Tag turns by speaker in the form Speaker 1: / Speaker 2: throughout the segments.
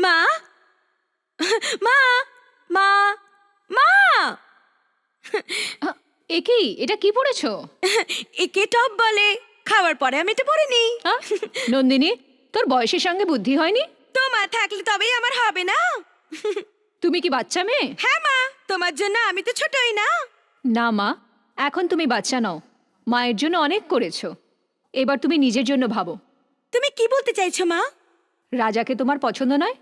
Speaker 1: মা মা মা মা
Speaker 2: এ কি এটা কি পড়েছো?
Speaker 1: একে টপ বলে খাওয়ার পরে আমি এটা পড়িনি।
Speaker 2: আ? নন্দিনী তোর বয়সের সঙ্গে বুদ্ধি হয়নি?
Speaker 1: তোমার থাকলে তবেই আমার হবে না।
Speaker 2: তুমি কি বাচ্চা মেয়ে?
Speaker 1: হ্যাঁ মা তোমার জন্য আমি তো ছোটই না।
Speaker 2: না মা এখন তুমি বাচ্চা নও। মায়ের জন্য অনেক করেছ। এবার তুমি নিজের জন্য ভাবো।
Speaker 1: তুমি কি বলতে চাইছো মা?
Speaker 2: রাজাকে তোমার পছন্দ নয়?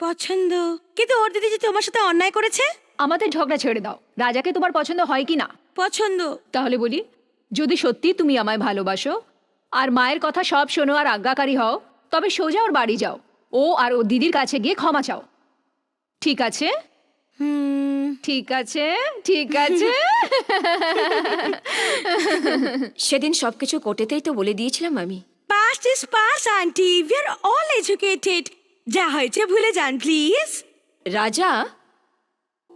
Speaker 1: পছন্দ? কিন্তু ওর দিদি যে তোমার সাথে অন্যায় করেছে?
Speaker 2: আমাদের ঝগড়া ছেড়ে দাও। রাজাকে তোমার পছন্দ হয় কি না?
Speaker 1: পছন্দ।
Speaker 2: তাহলে বলি যদি সত্যি তুমি আমায় ভালোবাসো আর মায়ের কথা সব শোনো আর আজ্ঞাকারী হও তবে সোজা ওর বাড়ি যাও। ও আর ও দিদির কাছে গিয়ে ক্ষমা চাও। ঠিক আছে?
Speaker 1: হুম।
Speaker 2: ঠিক আছে? ঠিক আছে?
Speaker 3: সেদিন সবকিছু কোর্টেতেই তো বলে দিয়েছিলাম আমি।
Speaker 1: Past is past aunty we are all educated যা হয়েছে ভুলে যান প্লিজ
Speaker 3: রাজা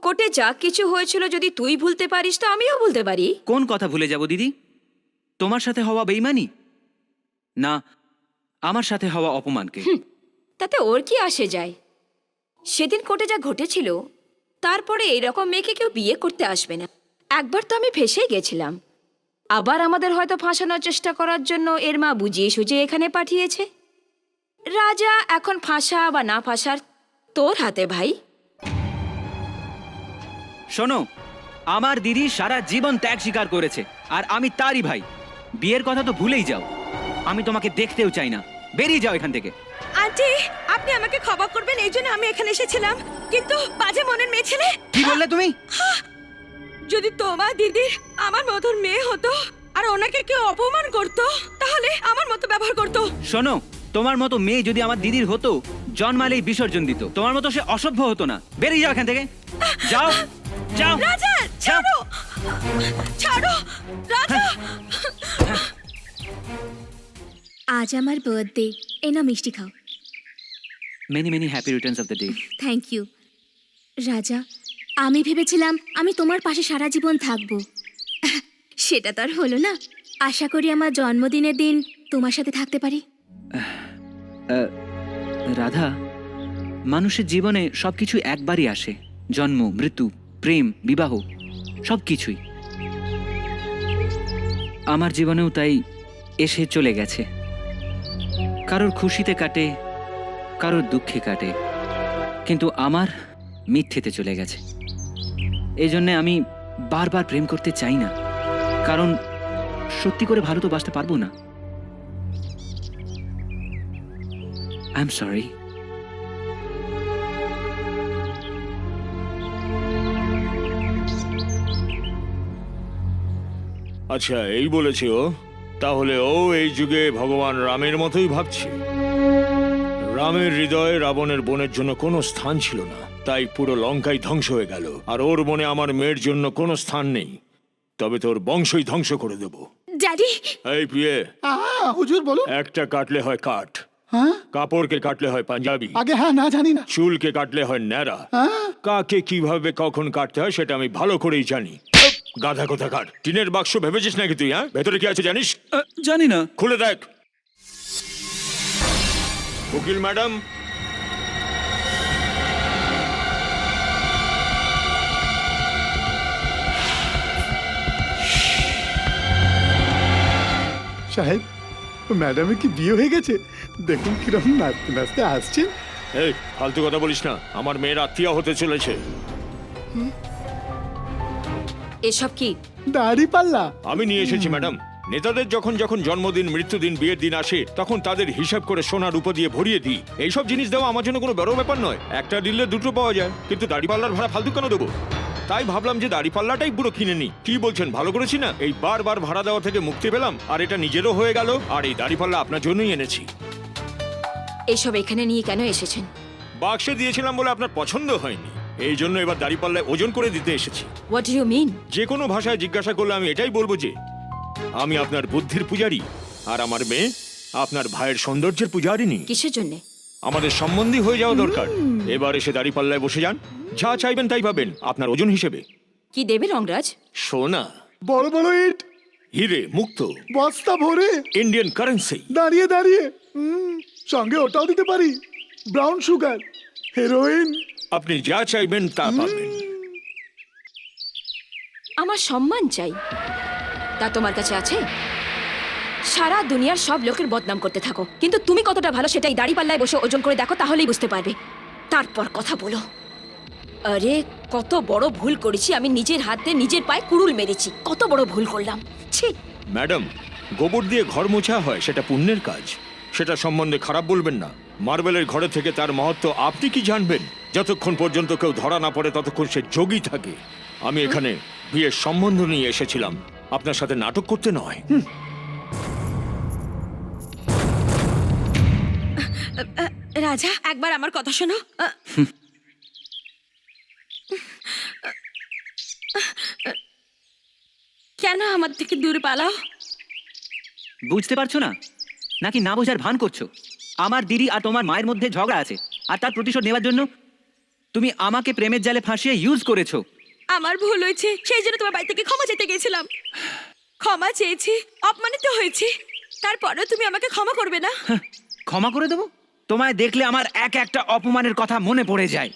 Speaker 3: কোর্টে যা কিছু হয়েছিল যদি তুই ভুলতে পারিস তো আমিও ভুলতে পারি।
Speaker 4: কোন কথা ভুলে যাব দিদি? তোমার সাথে হওয়া বেইমানি? না আমার সাথে হওয়া অপমানকে।
Speaker 3: তাতে ওর কি আসে যায়? সেদিন কোর্টে যা ঘটেছিল তারপরে এইরকম মেয়েকে কেউ বিয়ে করতে আসবে না। একবার তো আমি ফেসেই গেছিলাম। আবার আমাদের হয়তো ফাঁসানোর চেষ্টা করার জন্য এর মা বুঝিয়ে সুঝিয়ে এখানে পাঠিয়েছে। রাজা এখন ফাঁসা বা না ফাঁসার তোর হাতে ভাই।
Speaker 4: শোনো আমার দিদি সারা জীবন ত্যাগ স্বীকার করেছে আর আমি তারই ভাই। বিয়ের কথা তো ভুলেই যাও। আমি তোমাকে দেখতেও চাই না। বেরিয়ে যাও এখান থেকে।
Speaker 1: আন্টি আপনি আমাকে ক্ষমা করবেন এই জন্য আমি এখানে এসেছিলাম। কিন্তু বাজে মনের মেয়ে ছেলে
Speaker 4: কি বললে তুমি?
Speaker 1: যদি তোমার দিদি আমার মতন মেয়ে হতো আর ওনাকে কেউ অপমান করতো তাহলে আমার মতো ব্যবহার করতো।
Speaker 4: শোনো তোমার মতো মেয়ে যদি আমার দিদির হতো জন্মালেই বিসর্জন দিত। তোমার মতো সে অসভ্য হতো না। বেরিয়ে যাও এখান থেকে। যাও। যাও।
Speaker 1: রাজা ছাড়ো। ছাড়ো। রাজা।
Speaker 5: আজ আমার বার্থডে এ না মিষ্টি খাও।
Speaker 4: Many many happy returns of the day
Speaker 5: thank you Raja আমি ভেবেছিলাম আমি তোমার পাশে সারা জীবন থাকব। সেটা তো আর হলো না। আশা করি আমার জন্মদিনের দিন তোমার সাথে থাকতে পারি।
Speaker 4: রাধা, মানুষের জীবনে সবকিছু একবারই আসে। জন্ম, মৃত্যু, প্রেম, বিবাহ, সবকিছুই। আমার জীবনেও তাই এসে চলে গেছে। কারোর খুশিতে কাটে, কারোর দুঃখে কাটে। কিন্তু আমার মিথ্যেতে চলে গেছে। এই জন্যে আমি বারবার প্রেম করতে চাই না। কারণ সত্যি করে ভালো তো বাঁচতে পারব না। আই এম সরি
Speaker 6: আচ্ছা এই বলেছে ও। তাহলে ও এই যুগে ভগবান রামের মতোই ভাবছে। রামের হৃদয়ে রাবণের বোনের জন্য কোনো স্থান ছিল না। তাই পুরো লঙ্কাই ধ্বংস হয়ে গেল। আর ওর মনে আমার মেয়ের জন্য কোনো স্থান নেই। তবে তোর বংশই ধ্বংস করে দেব।
Speaker 5: ড্যাডি!
Speaker 6: এই প্রিয়ে
Speaker 7: হুজুর বলুন।
Speaker 6: একটা কাটলে হয় কাঠ।
Speaker 7: হ্যাঁ?
Speaker 6: কাপড়কে কাটলে হয় পাঞ্জাবি।
Speaker 7: আগে হ্যাঁ না জানি না।
Speaker 6: চুলকে কাটলে হয় ন্যাড়া।
Speaker 7: হ্যাঁ?
Speaker 6: কাকে কীভাবে কখন কাটতে হয় সেটা আমি ভালো করেই জানি। গাধা কোথা কাট টিনের বাক্স ভেবেছিস নাকি তুই হ্যাঁ? ভেতরে কি আছে জানিস?
Speaker 4: জানি না।
Speaker 6: খুলে দেখ। উকিল ম্যাডাম।
Speaker 7: সাহেব ম্যাডামের কি বিয়ে হয়ে গেছে? দেখুন কীরকম নাচতে নাচতে আসছেন।
Speaker 6: এই ফালতু কথা বলিস না। আমার মেয়ের আত্মীয় হতে চলেছে।
Speaker 3: এসব কি?
Speaker 7: দাড়ি পাল্লা।
Speaker 6: আমি নিয়ে এসেছি ম্যাডাম। নেতাদের যখন যখন জন্মদিন মৃত্যুদিন বিয়ের দিন আসে তখন তাদের হিসাব করে সোনার উপর দিয়ে ভরিয়ে দিই। এইসব জিনিস দেওয়া আমার জন্য কোনো বড় ব্যাপার নয়। একটা দিলে দুটো পাওয়া যায় কিন্তু দাড়িপাল্লার ভাড়া ফালতু কেন দেবো? তাই ভাবলাম যে দাড়িপাল্লাটাই পুরো কিনে নি কি বলছেন ভালো করেছি না? এই বারবার ভাড়া দেওয়া থেকে মুক্তি পেলাম আর এটা নিজেরও হয়ে গেল আর এই দাড়িপাল্লা আপনার জন্যই এনেছি।
Speaker 3: এসব এখানে নিয়ে কেন এসেছেন?
Speaker 6: বাক্সে দিয়েছিলাম বলে আপনার পছন্দ হয়নি। এই জন্য এবার দাড়িপাল্লায় ওজন করে দিতে এসেছি।
Speaker 3: হোয়াট ইউ মিন
Speaker 6: যে কোনো ভাষায় জিজ্ঞাসা করলে আমি এটাই বলব যে আমি আপনার বুদ্ধির পূজারি আর আমার মেয়ে আপনার ভাইয়ের সৌন্দর্যের পূজারিনী
Speaker 3: কিসের জন্যে?
Speaker 6: আমাদের সম্বন্ধী হয়ে যাওয়া দরকার। এবার এসে দাড়ি পাল্লায় বসে যান। যা চাইবেন তাই পাবেন আপনার ওজন হিসেবে।
Speaker 3: কি দেবে রংরাজ?
Speaker 6: সোনা।
Speaker 7: বড় বড় ইট।
Speaker 6: হিরে মুক্ত।
Speaker 7: বস্তা ভরে।
Speaker 6: ইন্ডিয়ান কারেন্সি
Speaker 7: দাঁড়িয়ে দাঁড়িয়ে। হুম, সঙ্গে ওটাও দিতে পারি। ব্রাউন সুগার হেরোইন
Speaker 6: আপনি যা চাইবেন তা পাবেন।
Speaker 3: আমার সম্মান চাই। তা তোমার কাছে আছে? সারা দুনিয়ার সব লোকের বদনাম করতে থাকো। কিন্তু তুমি কতটা ভালো সেটাই দাড়ি পাল্লায় বসে ওজন করে দেখো, তাহলেই বুঝতে পারবে। তারপর কথা বলো। আরে, কত বড় ভুল করেছি, আমি নিজের হাতে নিজের পায়ে কুড়ুল মেরেছি। কত বড় ভুল করলাম। ছি।
Speaker 6: ম্যাডাম, গোবর দিয়ে ঘর মোছা হয়, সেটা পুণ্যের কাজ। সেটা সম্বন্ধে খারাপ বলবেন না। মার্বেলের ঘরে থেকে তার মহত্ব আপনি কি জানবেন? যতক্ষণ পর্যন্ত কেউ ধরা না পড়ে, ততক্ষণ সে যোগী থাকে। আমি এখানে বিয়ের সম্বন্ধ নিয়ে এসেছিলাম। আপনার সাথে নাটক করতে নয়।
Speaker 1: রাজা একবার আমার কথা শোনো। কেন আমার থেকে দূরে পালাও?
Speaker 4: বুঝতে পারছ না? নাকি না বোঝার ভান করছ? আমার দিদি আর তোমার মায়ের মধ্যে ঝগড়া আছে আর তার প্রতিশোধ নেওয়ার জন্য তুমি আমাকে প্রেমের জালে ফাঁসিয়ে ইউজ করেছ।
Speaker 1: আমার ভুল হয়েছে সেই জন্য তোমার বাড়ি থেকে ক্ষমা চেতে গেছিলাম ক্ষমা চেয়েছি অপমানিত হয়েছি তারপরেও তুমি আমাকে ক্ষমা করবে না।
Speaker 4: হাহ, ক্ষমা করে দেবো? তোমায় দেখলে আমার এক একটা অপমানের কথা মনে পড়ে যায়।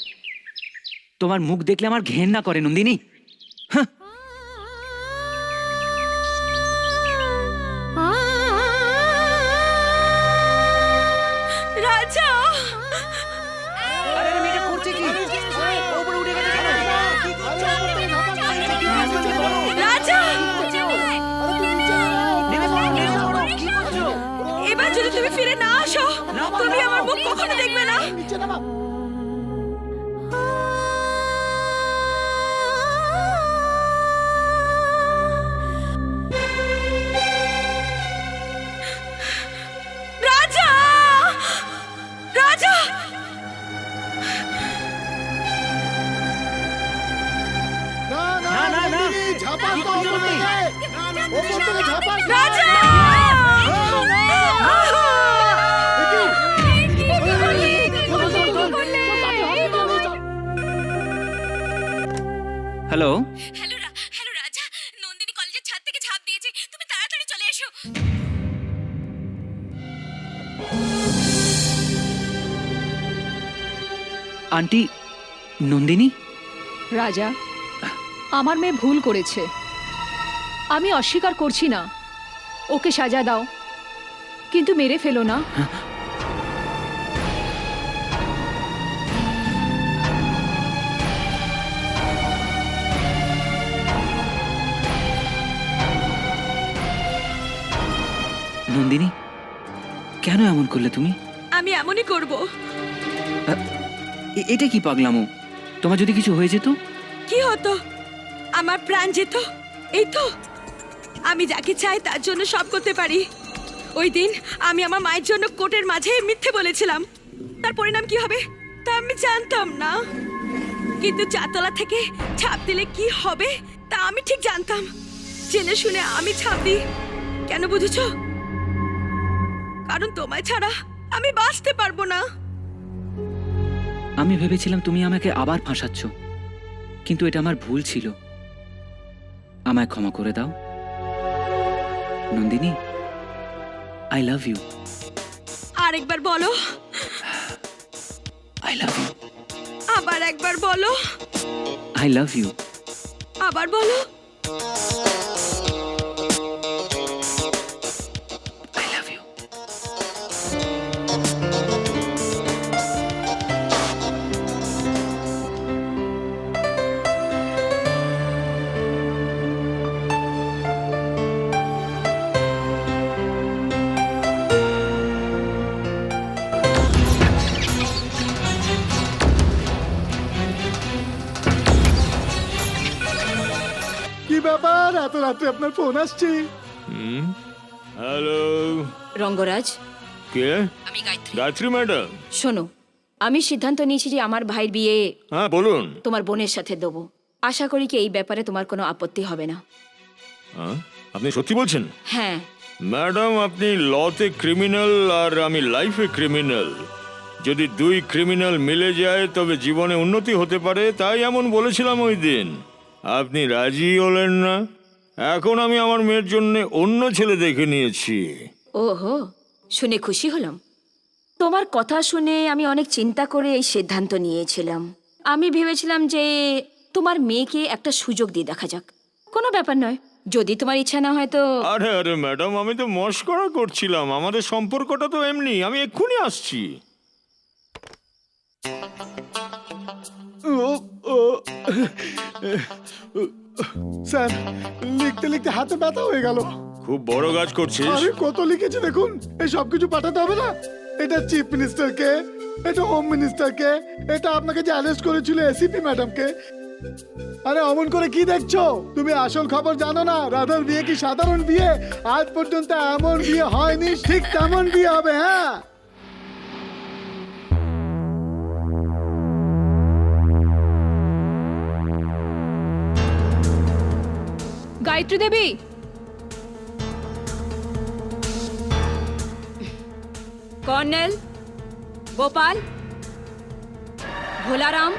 Speaker 4: তোমার মুখ দেখলে আমার ঘেন্না করে নন্দিনী। হাহ, আন্টি নন্দিনী?
Speaker 2: রাজা আমার মেয়ে ভুল করেছে। আমি অস্বীকার করছি না। ওকে সাজা দাও। কিন্তু মেরে ফেলো না।
Speaker 4: নন্দিনী কেন এমন করলে তুমি?
Speaker 1: আমি এমনই করব।
Speaker 4: এটা কি পাগলামো? তোমার যদি কিছু হয়ে যেত?
Speaker 1: কি হতো? আমার প্রাণ যেত? এই তো। আমি যাকে চাই তার জন্য সব করতে পারি। ওই দিন আমি আমার মায়ের জন্য কোর্টের মাঝে মিথ্যে বলেছিলাম। তার পরিণাম কি হবে? তা আমি জানতাম না। কিন্তু চাতলা থেকে ছাপ দিলে কি হবে, তা আমি ঠিক জানতাম। জেনে শুনে আমি ছাপ দিই। কেন বুঝেছ? কারণ তোমায় ছাড়া আমি বাঁচতে পারব না।
Speaker 4: আমি ভেবেছিলাম তুমি আমাকে আবার ফাঁসাচ্ছ কিন্তু এটা আমার ভুল ছিল। আমায় ক্ষমা করে দাও। নন্দিনী আই লাভ ইউ
Speaker 1: আরেকবার বলো।
Speaker 4: আই লাভ ইউ
Speaker 1: আবার একবার বলো।
Speaker 4: আই লাভ ইউ
Speaker 1: আবার বলো।
Speaker 7: এত রাত্রে আপনার ফোন আসছে।
Speaker 6: হুম? হ্যালো
Speaker 3: রঙ্গরাজ?
Speaker 6: কে?
Speaker 3: আমি গায়ত্রী।
Speaker 6: গায়ত্রী ম্যাডাম।
Speaker 3: শোনো আমি সিদ্ধান্ত নিয়েছি যে আমার ভাইয়ের বিয়ে
Speaker 6: হ্যাঁ বলুন।
Speaker 3: তোমার বোনের সাথে দেবো। আশা করি কি এই ব্যাপারে তোমার কোনো আপত্তি হবে না।
Speaker 6: হ্যাঁ? আপনি সত্যি বলছেন?
Speaker 3: হ্যাঁ।
Speaker 6: ম্যাডাম আপনি লতে ক্রিমিনাল আর আমি লাইফে ক্রিমিনাল। যদি দুই ক্রিমিনাল মিলে যায় তবে জীবনে উন্নতি হতে পারে তাই এমন বলেছিলাম ওই দিন। আপনি রাজি হলেন না? এখন আমি আমার মেয়ের জন্য অন্য ছেলে দেখে নিয়েছি।
Speaker 3: ওহো শুনে খুশি হলাম। তোমার কথা শুনে আমি অনেক চিন্তা করে এই সিদ্ধান্ত নিয়েছিলাম। আমি ভেবেছিলাম যে তোমার মেয়েকে একটা সুযোগ দিয়ে দেখা যাক। কোনো ব্যাপার নয় যদি তোমার ইচ্ছা না হয় তো
Speaker 6: আরে আরে ম্যাডাম আমি তো মস্করা করছিলাম। আমাদের সম্পর্কটা তো এমনি। আমি এক্ষুনি আসছি।
Speaker 7: ও ও স্যার লিখতে লিখতে হাতে ব্যথা হয়ে গেল।
Speaker 6: খুব বড় কাজ করছিস।
Speaker 7: আরে কত লিখেছি দেখুন এই সব কিছু পাঠাতে হবে না। এটা চিফ মিনিস্টারকে এটা হোম মিনিস্টারকে এটা আপনাকে যে অ্যারেস্ট করেছিল এসিপি ম্যাডামকে আরে অমন করে কি দেখছ? তুমি আসল খবর জানো না রাধার বিয়ে কি সাধারণ বিয়ে? আজ পর্যন্ত এমন বিয়ে হয়নি ঠিক তেমন বিয়ে হবে হ্যাঁ?
Speaker 2: গায়ত্রী দেবী।
Speaker 3: কর্নেল, গোপাল, ভোলারাম।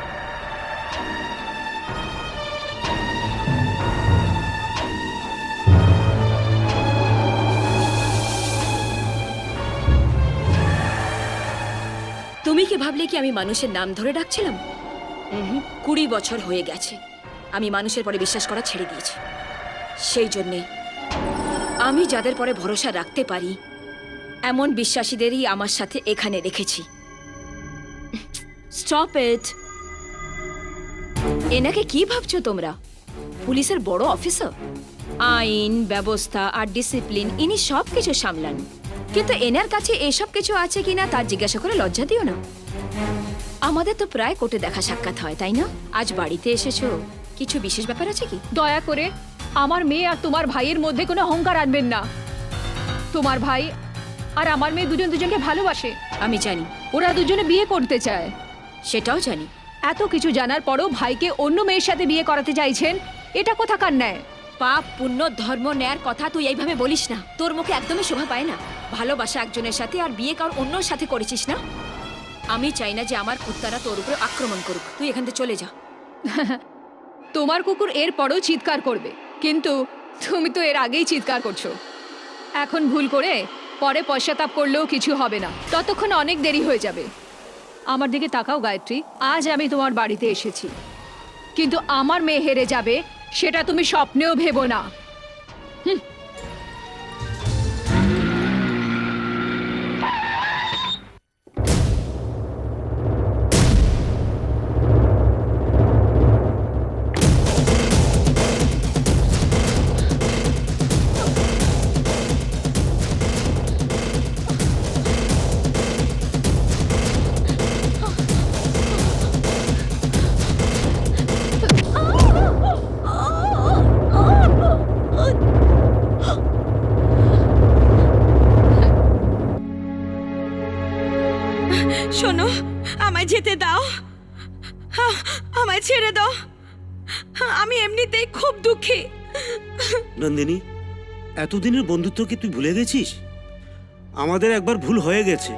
Speaker 3: তুমি কি ভাবলে কি আমি মানুষের নাম ধরে ডাকছিলাম? কুড়ি বছর হয়ে গেছে। আমি মানুষের পরে বিশ্বাস করা ছেড়ে দিয়েছি। সেই জন্যে আমি যাদের পরে ভরসা রাখতে পারি, এমন বিশ্বাসীদেরই আমার সাথে এখানে রেখেছি। এনাকে কি ভাবছ তোমরা? পুলিশের বড় অফিসার? আইন, ব্যবস্থা আর ডিসিপ্লিন ইনি সব কিছু সামলান। কিন্তু এনার কাছে এসব কিছু আছে কিনা তার জিজ্ঞাসা করে লজ্জা দিও না। আমাদের তো প্রায় কোর্টে দেখা সাক্ষাৎ হয়, তাই না? আজ বাড়িতে এসেছ। কিছু বিশেষ ব্যাপার আছে কি?
Speaker 2: দয়া করে আমার মেয়ে আর তোমার ভাইয়ের মধ্যে কোনো অহংকার আনবেন না। তোমার ভাই আর আমার মেয়ে দুজন দুজনকে ভালোবাসে।
Speaker 3: আমি জানি।
Speaker 2: ওরা দুজনে বিয়ে করতে চায়।
Speaker 3: সেটাও জানি।
Speaker 2: এত কিছু জানার পরও ভাইকে অন্য মেয়ের সাথে বিয়ে করাতে চাইছেন এটা কোথাকার ন্যায়?
Speaker 3: পাপ পুণ্য ধর্ম ন্যায়ের কথা তুই এইভাবে বলিস না। তোর মুখে একদমই শোভা পায় না। ভালোবাসা একজনের সাথে আর বিয়ে কার অন্যর সাথে করেছিস না? আমি চাই না যে আমার কুত্তারা তোর উপরে আক্রমণ করুক। তুই এখান থেকে চলে যা।
Speaker 2: তোমার কুকুর এর পরেও চিৎকার করবে। কিন্তু তুমি তো এর আগেই চিৎকার করছ। এখন ভুল করে পরে পশ্চাতাপ করলেও কিছু হবে না। ততক্ষণ অনেক দেরি হয়ে যাবে। আমার দিকে তাকাও, গায়ত্রী। আজ আমি তোমার বাড়িতে এসেছি। কিন্তু আমার মেয়ে হেরে যাবে, সেটা তুমি স্বপ্নেও ভেবো না।
Speaker 1: শোনো আমায় যেতে দাও। আহ, আমায় ছেড়ে দাও। আমি এমনিতেই খুব দুঃখী।
Speaker 8: নন্দিনী এতদিনের বন্ধুত্ব কি তুই ভুলে গেছিস? আমাদের একবার ভুল হয়ে গেছে।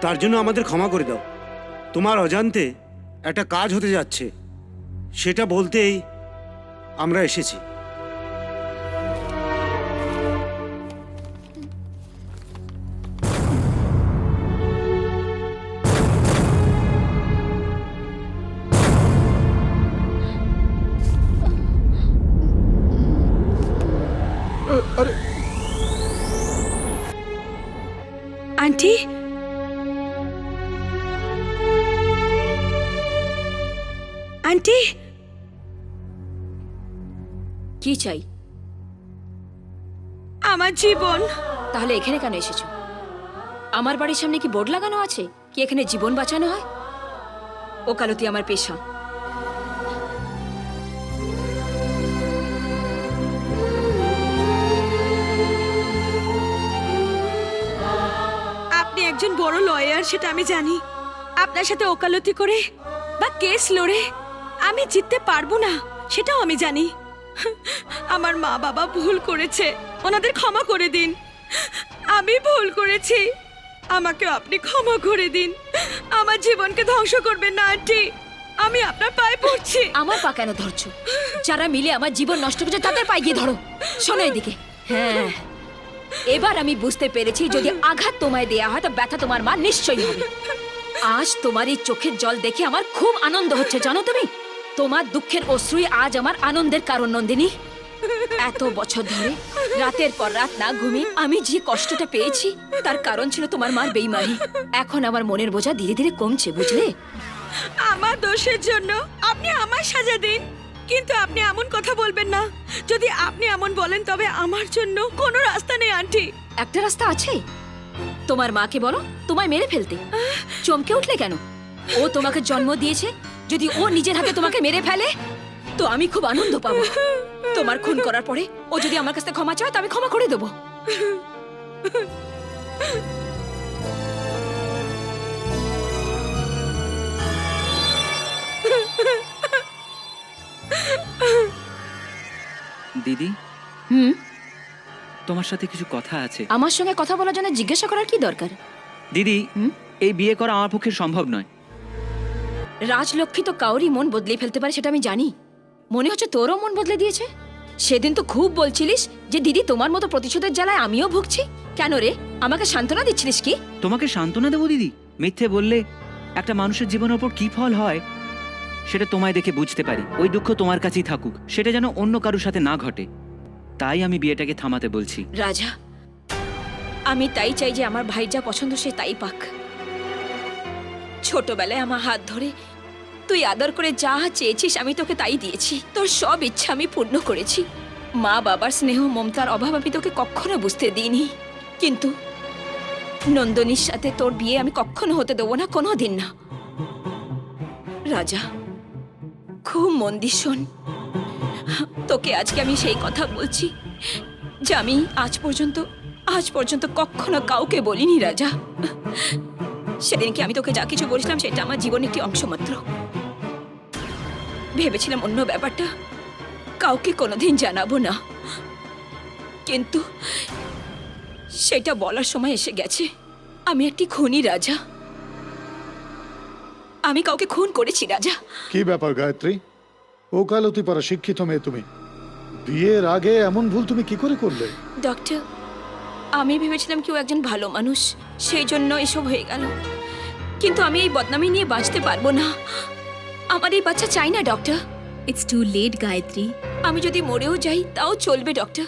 Speaker 8: তার জন্য আমাদের ক্ষমা করে দাও। তোমার অজান্তে একটা কাজ হতে যাচ্ছে। সেটা বলতেই আমরা এসেছি।
Speaker 7: আরে
Speaker 1: আন্টি? আন্টি?
Speaker 3: কি চাই?
Speaker 1: আমার জীবন।
Speaker 3: তাহলে এখানে কেন এসেছ? আমার বাড়ির সামনে কি বোর্ড লাগানো আছে? কি এখানে জীবন বাঁচানো হয়? ওকালতি আমার পেশা।
Speaker 1: একজন বড় লয়ার সেটা আমি জানি। আপনার সাথে ওকালতি করে বা কেস লড়ে আমি জিততে পারব না, সেটাও আমি জানি। আমার মা বাবা ভুল করেছে, ওনাদের ক্ষমা করে দিন। আমি ভুল করেছি, আমাকে আপনি ক্ষমা করে দিন। আমার জীবনকে ধ্বংস করবেন না, আন্টি। আমি আপনার পায়ে পড়ছি।
Speaker 3: আমার পা কেন ধরছো? যারা মিলে আমার জীবন নষ্ট করছে, তাদের পায়ে গিয়ে ধরো। শোনো এদিকে। হ্যাঁ। এবার আমি বুঝতে পেরেছি, যদি আঘাত তোমায় দেয়া হয়, তো ব্যথা তোমার মা নিশ্চয়ই হবে। আজ তোমার এই চোখের জল দেখে আমার খুব আনন্দ হচ্ছে, জানো তুমি? তোমার দুঃখের অশ্রুই আজ আমার আনন্দের কারণ, নন্দিনী। এত বছর ধরে, রাতের পর রাত না ঘুমিয়ে আমি যে কষ্টটা পেয়েছি, তার কারণ ছিল তোমার মার বেইমানি। এখন আমার মনের বোঝা ধীরে ধীরে কমছে, বুঝলে?
Speaker 1: আমার দোষের জন্য আপনি আমায় সাজা দিন। কিন্তু আপনি এমন কথা বলবেন না। যদি আপনি এমন বলেন, তবে আমার জন্য কোনো রাস্তা নেই, আন্টি।
Speaker 3: একটা রাস্তা আছে? তোমার মাকে বলো, তোমায় মেরে ফেলতে। চমকে উঠলে কেন? ও তোমাকে জন্ম দিয়েছে, যদি ও নিজের হাতে তোমাকে মেরে ফেলে, তো আমি খুব আনন্দ পাবো। তোমার খুন করার পরে ও যদি আমার কাছে ক্ষমা চায়, তো আমি ক্ষমা করে দেবো।
Speaker 4: দিদি?
Speaker 3: হুম?
Speaker 4: তোমার সাথে কিছু কথা আছে।
Speaker 3: আমার সঙ্গে কথা বলার জন্য জিজ্ঞাসা করার কি দরকার?
Speaker 4: দিদি
Speaker 3: হুম?
Speaker 4: এই বিয়ে করা আমার পক্ষে সম্ভব নয়।
Speaker 3: রাজলক্ষ্মী তো কাউরই মন বদলে ফেলতে পারে সেটা আমি জানি। মনে হচ্ছে তোরও মন বদলে দিয়েছে। সেদিন তো খুব বলছিলিস যে দিদি তোমার মতো প্রতিশোধের জ্বালায় আমিও ভুগছি। কেন রে? আমাকে সান্ত্বনা দিচ্ছিলিস কি?
Speaker 4: তোমাকে সান্ত্বনা দেবো দিদি? মিথ্যে বললে একটা মানুষের জীবনের ওপর কি ফল হয়? সেটা তোমায় দেখে বুঝতে পারি। ওই দুঃখ তোমার কাছেই থাকুক। সেটা যেন অন্য কারোর সাথে না ঘটে। তাই আমি বিয়েটাকে থামাতে বলছি।
Speaker 3: রাজা, আমি তাই চাই যে আমার ভাই যা পছন্দ সে তাই পাক। ছোটবেলায় আমার হাত ধরে তুই আদর করে যা চেয়েছিস, আমি তোকে তাই দিয়েছি। তোর সব ইচ্ছা আমি পূর্ণ করেছি। মা বাবার স্নেহ, মমতার অভাব আমি তোকে কখনো বুঝতে দিইনি। কিন্তু নন্দনীর সাথে তোর বিয়ে আমি কখনো হতে দেবো না কোনো দিন না। রাজা খুব মন দিয়ে শোন। তোকে আজকে আমি সেই কথা বলছি যে আমি আজ পর্যন্ত আজ পর্যন্ত কখনো কাউকে বলিনি রাজা। সেদিনকে আমি তোকে যা কিছু বলেছিলাম সেটা আমার জীবনের একটি অংশ মাত্র। ভেবেছিলাম অন্য ব্যাপারটা কাউকে কোনোদিন জানাব না। কিন্তু সেটা বলার সময় এসে গেছে, আমি একটি খুনি রাজা। আমি কাউকে খুন করেছি রাজা।
Speaker 7: কি ব্যাপার গায়ত্রী? ওকালতি পড়া শিক্ষিত মেয়ে তুমি। বিয়ের আগে এমন ভুল তুমি কি করে করলে?
Speaker 3: ডক্টর আমি ভেবেছিলাম কেউ একজন ভালো মানুষ সেই জন্য এসব হয়ে গেল। কিন্তু আমি এই বদনামি নিয়ে বাঁচতে পারব না। আমার এই বাচ্চা চাই না doctor.
Speaker 5: It's too late Gayatri.
Speaker 3: আমি যদি মরেও যাই তাও চলবে ডক্টর।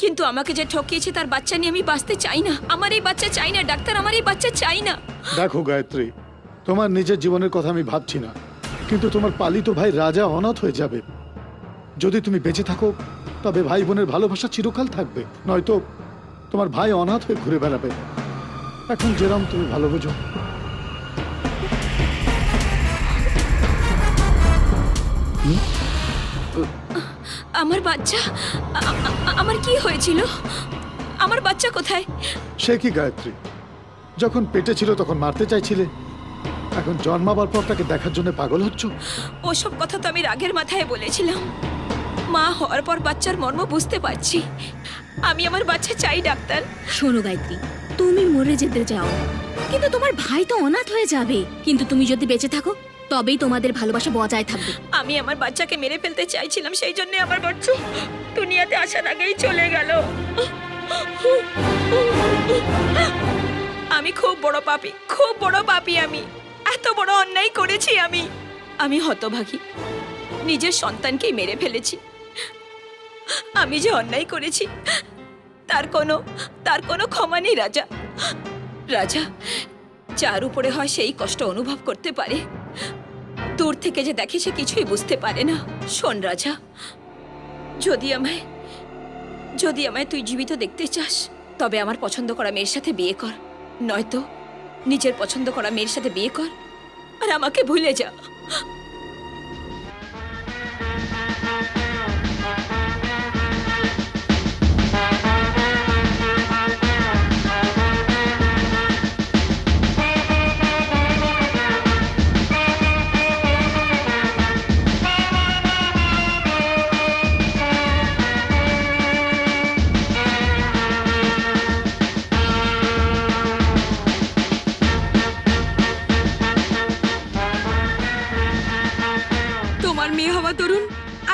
Speaker 3: কিন্তু আমাকে যে ঠকিয়েছে তার বাচ্চা নিয়ে আমি বাঁচতে চাই না। আমার এই বাচ্চা চাই না ডাক্তার আমার এই বাচ্চা চাই না।
Speaker 7: দেখো গায়ত্রী তোমার নিজের জীবনের কথা আমি ভাবছি না। কিন্তু তোমার পালিত ভাই রাজা অনাথ হয়ে যাবে। যদি তুমি বেঁচে থাকো তবে ভাই বোনের ভালোবাসা চিরকাল থাকবে। নয়তো তোমার ভাই অনাথ হয়ে ঘুরে বেড়াবে। এখন যেরম তুমি ভালো বোঝো।
Speaker 3: আমার বাচ্চা আমার কি হয়েছিল? আমার বাচ্চা কোথায়?
Speaker 7: সে কি গায়ত্রী? যখন পেটে ছিল তখন মারতে চাইছিলে? এখন জন্মাবার পর তাকে দেখার জন্য পাগল হচ্ছ?
Speaker 3: ওসব কথা তো আমি রাগের মাথায় বলেছিলাম। মা হওয়ার পর বাচ্চার মর্ম বুঝতে পারছি। আমি আমার বাচ্চা চাই ডাক্তার।
Speaker 5: শোনো গায়ত্রী তুমি মরে যেতে চাও। কিন্তু তোমার ভাই তো অনাথ হয়ে যাবে। কিন্তু তুমি যদি বেঁচে থাকো তবেই তোমাদের ভালোবাসা বজায় থাকবে।
Speaker 3: আমি আমার বাচ্চাকে মেরে ফেলতে চাইছিলাম সেই জন্য আমার বাচ্চা দুনিয়াতে আসার আগেই চলে গেল। আমি খুব বড় পাপী খুব বড় পাপী আমি। এত বড় অন্যায় করেছি আমি। আমি হতভাগী। নিজের সন্তানকেই মেরে ফেলেছি। আমি যে অন্যায় করেছি, তার কোনো তার কোনো ক্ষমা নেই, রাজা। রাজা, যার উপরে হয় সেই কষ্ট অনুভব করতে পারে। দূর থেকে যে দেখে সে কিছুই বুঝতে পারে না। শোন, রাজা, যদি আমায় যদি আমায় তুই জীবিত দেখতে চাস, তবে আমার পছন্দ করা মেয়ের সাথে বিয়ে কর। নয়তো নিজের পছন্দ করা মেয়ের সাথে বিয়ে কর আর আমাকে ভুলে যা।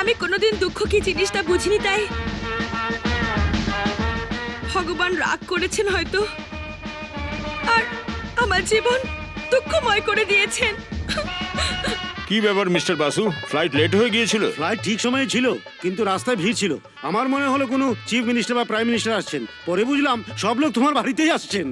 Speaker 1: আমি কোনোদিন দুঃখ কি জিনিসটা বুঝিনি তাই। ভগবান রাগ করেছেন হয়তো। আর আমার জীবন দুঃখময় করে দিয়েছেন।
Speaker 6: কি ব্যাপার মিস্টার বাসু? ফ্লাইট লেট হয়ে গিয়েছিল।
Speaker 8: ফ্লাইট ঠিক সময়ে ছিল কিন্তু রাস্তায় ভিড় ছিল। আমার মনে হলো কোনো চিফ মিনিস্টার বা প্রাইম মিনিস্টার আসছেন। পরে বুঝলাম সব লোক তোমার বাড়িতেই আসছেন।